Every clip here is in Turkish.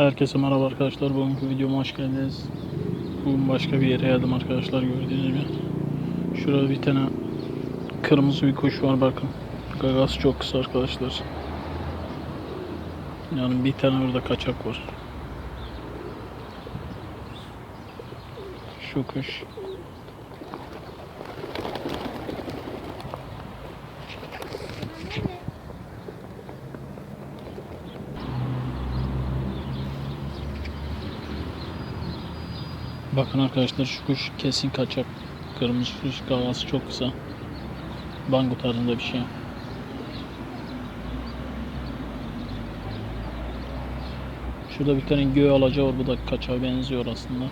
Herkese merhaba arkadaşlar. Bugünkü videoma hoş geldiniz. Bugün başka bir yere geldim arkadaşlar gördüğünüz gibi. Şurada bir tane kırmızı bir kuş var bakın. Gagası çok kısa arkadaşlar. Yani bir tane orada kaçak var. Şu kuş. Bakın arkadaşlar şu kuş kesin kaçak. Kırmızı kuş gagası çok kısa. Bango tarzında bir şey. Şurada bir tane göğe alaca var. Bu da kaçağa benziyor aslında.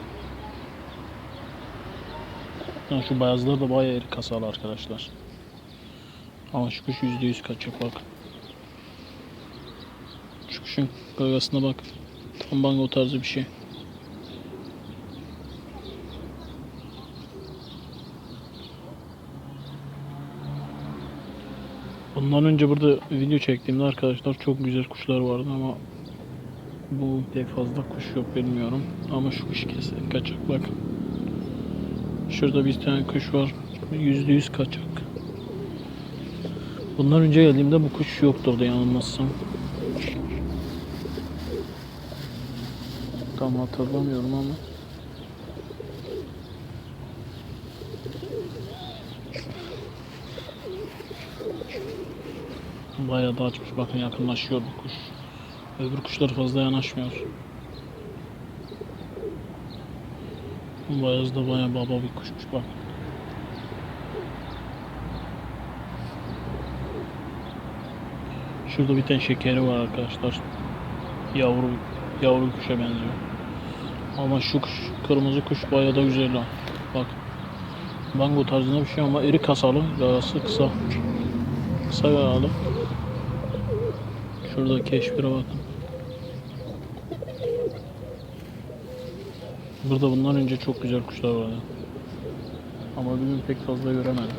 Yani şu beyazlar da bayağı iri kasalı arkadaşlar. Ama şu kuş %100 kaçak bak. Şu kuşun gagasına bak. Tam bango tarzı bir şey. Bundan önce burada video çektiğimde arkadaşlar çok güzel kuşlar vardı ama bu pek fazla kuş yok bilmiyorum. Ama şu kuş kesin kaçak bak. Şurada bir tane kuş var. Yüzde yüz kaçak. Bundan önce geldiğimde bu kuş yoktu orada yanılmazsam. Tam hatırlamıyorum ama. Bayağı da açmış. Bakın yakınlaşıyor bu kuş. Öbür kuşlar fazla yanaşmıyor. Bu Beyaz da bayağı baba bir kuşmuş bak. Şurada bir tane şekeri var arkadaşlar. Yavru yavru kuşa benziyor. Ama şu kuş, kırmızı kuş bayağı da güzel ha. Bak. Bango tarzında bir şey ama iri kasalı, gagası kısa. Kısa gagalı. Şurada keşfire bakın. Burada bundan önce çok güzel kuşlar vardı. Ama bugün pek fazla göremedim.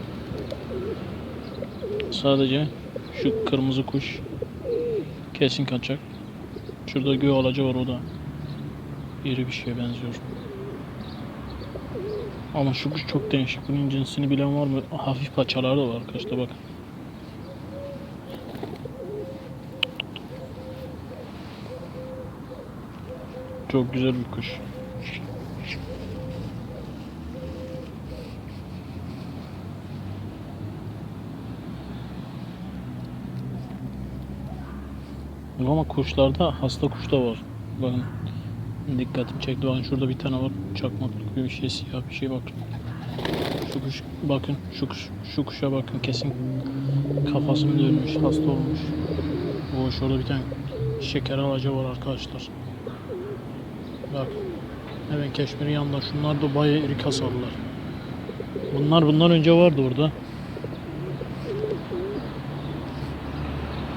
Sadece şu kırmızı kuş kesin kaçak. Şurada göğe alaca var o da iri bir şeye benziyor. Ama şu kuş çok değişik. Bunun cinsini bilen var mı? Hafif paçaları da var arkadaşlar bakın. Çok güzel bir kuş. Ama kuşlarda hasta kuş da var. Bakın dikkatimi çekti. Bakın şurada bir tane var. Çakmaklık bir şey siyah bir şey bakın. Şu kuş bakın şu kuş şu kuşa bakın kesin kafası dönmüş hasta olmuş. O şurada bir tane şeker alaca var arkadaşlar. Bak. Hemen keşmirin yanında. Şunlar da bayağı iri kasalılar. Bunlar bundan önce vardı orada.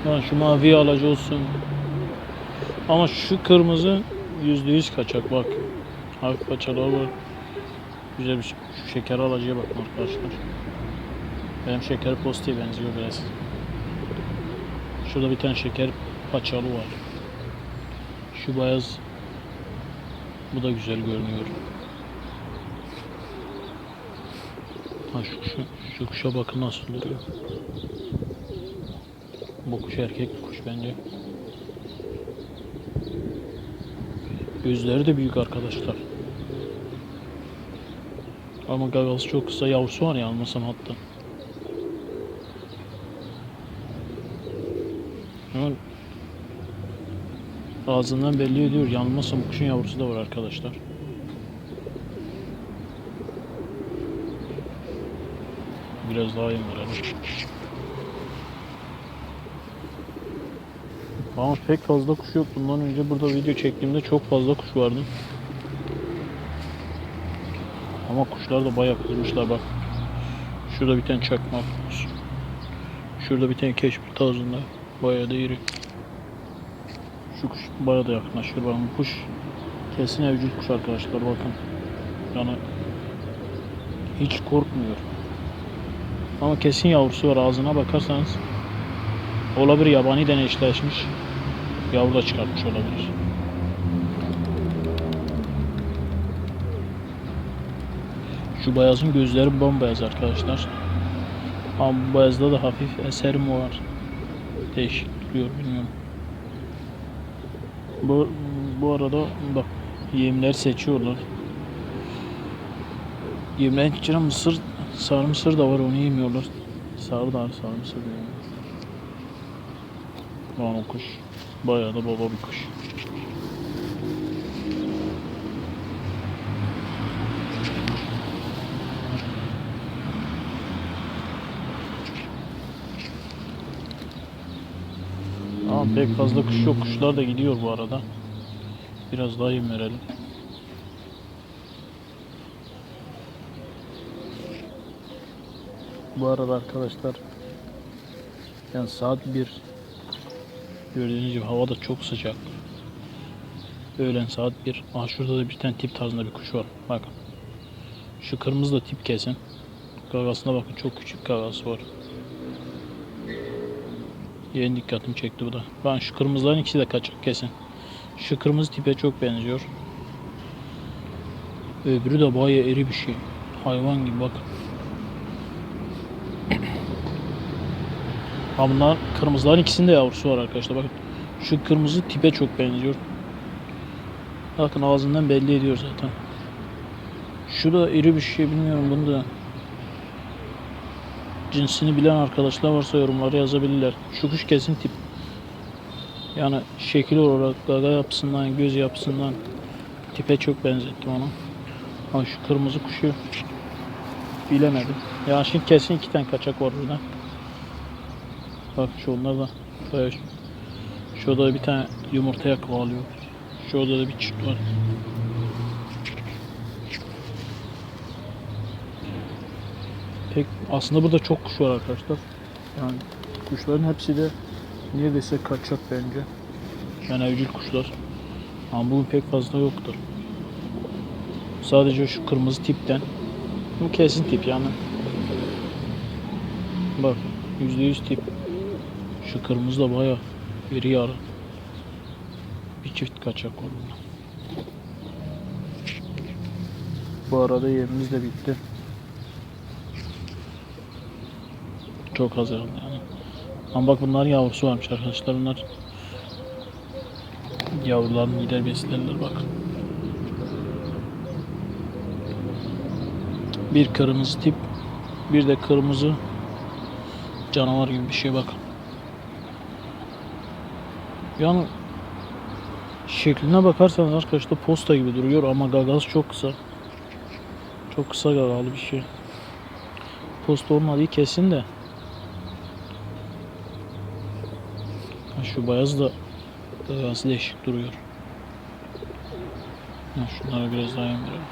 Ha, şu mavi alacı olsun. Ama şu kırmızı yüzde yüz kaçak bak. Hafif paçalar var. Güzel bir şey. Şu şeker alacıya bakın arkadaşlar. Benim şeker postiye benziyor biraz. Şurada bir tane şeker paçalı var. Şu beyaz bu da güzel görünüyor. Ha şu kuşa, şu kuşa bakın nasıl duruyor. Bu kuş erkek bir kuş bence. Gözleri de büyük arkadaşlar. Ama gagası çok kısa yavrusu var ya almasam hatta. Ama ağzından belli ediyor. Yanılmazsam kuşun yavrusu da var arkadaşlar. Biraz daha yem verelim. Ama pek fazla kuş yok. Bundan önce burada video çektiğimde çok fazla kuş vardı. Ama kuşlar da bayağı kızmışlar bak. Şurada bir tane çakmak. Şurada bir tane keşif tarzında. Bayağı da iri. Şu kuş bana da yakınlaşıyor. Bakın kuş kesin evcil kuş arkadaşlar bakın. Yani hiç korkmuyor. Ama kesin yavrusu var ağzına bakarsanız. Olabilir yabani denetleşmiş. Yavru da çıkartmış olabilir. Şu beyazın gözleri bambayaz arkadaşlar. Ama bu beyazda da hafif eserim var. Değişik duruyor bilmiyorum. Bu, bu arada bak yemler seçiyorlar. Yemlerin içine mısır, sarı mısır da var onu yemiyorlar. Sarı da sarı mısır da yemiyorlar. Lan o kuş. Bayağı da baba bir kuş. Ama pek fazla kuş yok. Kuşlar da gidiyor bu arada. Biraz daha yem verelim. Bu arada arkadaşlar yani saat 1 gördüğünüz gibi hava da çok sıcak. Öğlen saat 1. Aa şurada da bir tane tip tarzında bir kuş var. Bakın. Şu kırmızı da tip kesin. Gagasına bakın çok küçük gagası var. Yeni dikkatimi çekti bu da. Ben şu kırmızıların ikisi de kaçak kesin. Şu kırmızı tipe çok benziyor. Öbürü de bayağı iri bir şey. Hayvan gibi bakın. Ha bunlar kırmızıların ikisinde yavrusu var arkadaşlar bakın. Şu kırmızı tipe çok benziyor. Bakın ağzından belli ediyor zaten. Şu da iri bir şey bilmiyorum bunu da. Cinsini bilen arkadaşlar varsa yorumlara yazabilirler. Şu kuş kesin tip. Yani şekil olarak gaga yapısından, göz yapısından tipe çok benzettim onu. Ha şu kırmızı kuşu bilemedim. Ya şimdi kesin iki tane kaçak var burada. Bak şu onlar da bayağı Şurada bir tane yumurtaya kovalıyor. Şurada da bir çift var. Pek aslında burada çok kuş var arkadaşlar. Yani kuşların hepsi de neredeyse kaçak bence. Yani evcil kuşlar. Ama bugün pek fazla yoktur. Sadece şu kırmızı tipten. Bu kesin tip yani. Bak %100 tip. Şu kırmızı da baya iri yarı. Bir çift kaçak var. Bu arada yerimiz de bitti. Çok az herhalde yani. Ama bak bunlar yavrusu varmış arkadaşlar. Bunlar yavruların gider beslerler bak. Bir kırmızı tip, bir de kırmızı canavar gibi bir şey bak. Yani şekline bakarsanız arkadaşlar posta gibi duruyor ama gagası çok kısa. Çok kısa gagalı bir şey. Posta olmadığı kesin de. Şu beyaz da gagası değişik duruyor. Ha, şunlara biraz daha verelim.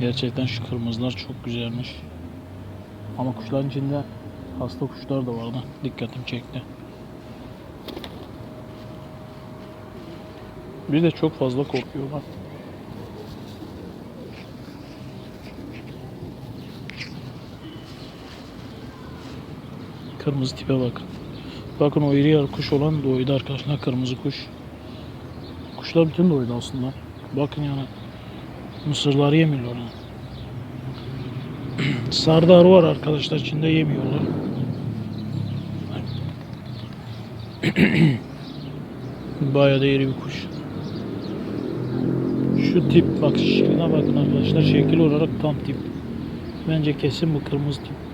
Gerçekten şu kırmızılar çok güzelmiş. Ama kuşların içinde hasta kuşlar da vardı. Dikkatimi çekti. Bir de çok fazla korkuyorlar. Kırmızı tipe bakın. Bakın o iri yarı kuş olan doydu arkadaşlar. Kırmızı kuş. Kuşlar bütün doydu aslında. Bakın yani mısırları yemiyorlar. Sardar var arkadaşlar içinde yemiyorlar. Bayağı da iri bir kuş. Şu tip bak şekline bakın arkadaşlar şekil olarak tam tip. Bence kesin bu kırmızı tip.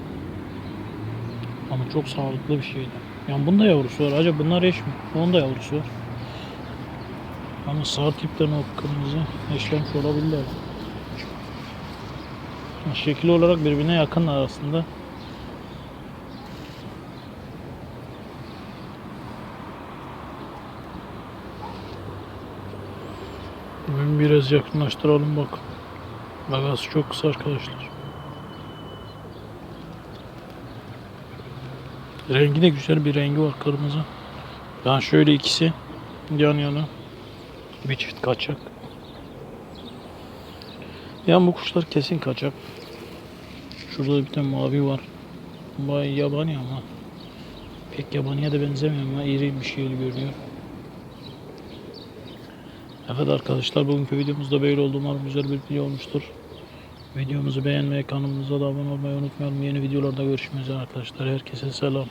Ama çok sağlıklı bir şeydi. Yani bunda yavrusu var. Acaba bunlar eş mi? Onun da yavrusu var. Ama sağ tipten o kırmızı eşlenmiş olabilirler. Şekil olarak birbirine yakın aslında. Bugün biraz yakınlaştıralım bak. Bagası çok kısa arkadaşlar. Rengi de güzel bir rengi var kırmızı. Yani şöyle ikisi yan yana. Bir çift kaçak. Yani bu kuşlar kesin kaçak. Şurada bir tane mavi var. Bay yabani ama. Pek yabaniye de benzemiyor ama iri bir şey görünüyor. Evet arkadaşlar bugünkü videomuzda böyle oldu. Umarım güzel bir video olmuştur. Videomuzu beğenmeyi, kanalımıza da abone olmayı unutmayalım. Yeni videolarda görüşmek üzere arkadaşlar. Herkese selam.